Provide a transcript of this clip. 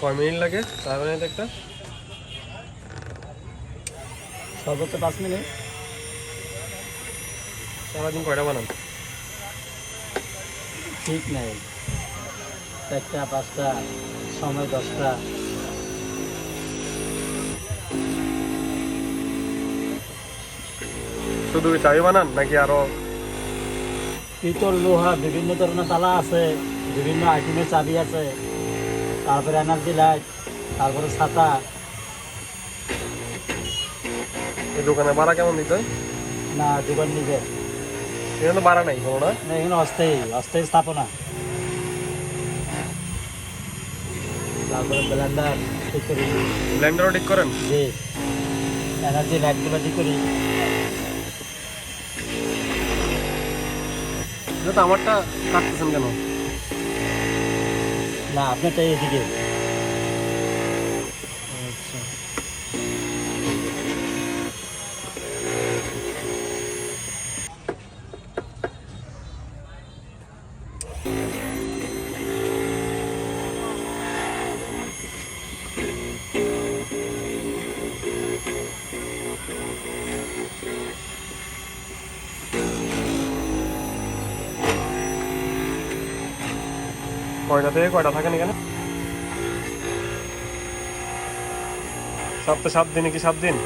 কয় মিনিট লাগে? চার মিনিট একটা? সর্বোচ্চ পাঁচ মিনিট। সারাদিন কয়টা বানান? ঠিক নাই। একটা পাঁচটা সময় দশটা। শুধু চাই বানান নাকি আরও পিতল লোহা বিভিন্ন ধরনের তালা আছে বিভিন্ন আইটেমের চাবি আছে। তারপরে এনার্জি লাইট তারপরে ছাতা। এই দোকানে ভাড়া কেমন দিতে না দোকান নিজে। এখানে তো ভাড়া নাই কোনো না? এখানে অস্থায়ী অস্থায়ী স্থাপনা। তারপরে ব্লেন্ডার ঠিক করি ব্লেন্ডারও ঠিক করেন যে এনার্জি লাইটগুলো ঠিক করি তো আমারটা কাটতেছেন কেন? না আপনারটা এদিকে। কয়টা থেকে কয়টা থাকেন এখানে? সপ্তাহে সাত দিনে কি সাত দিন?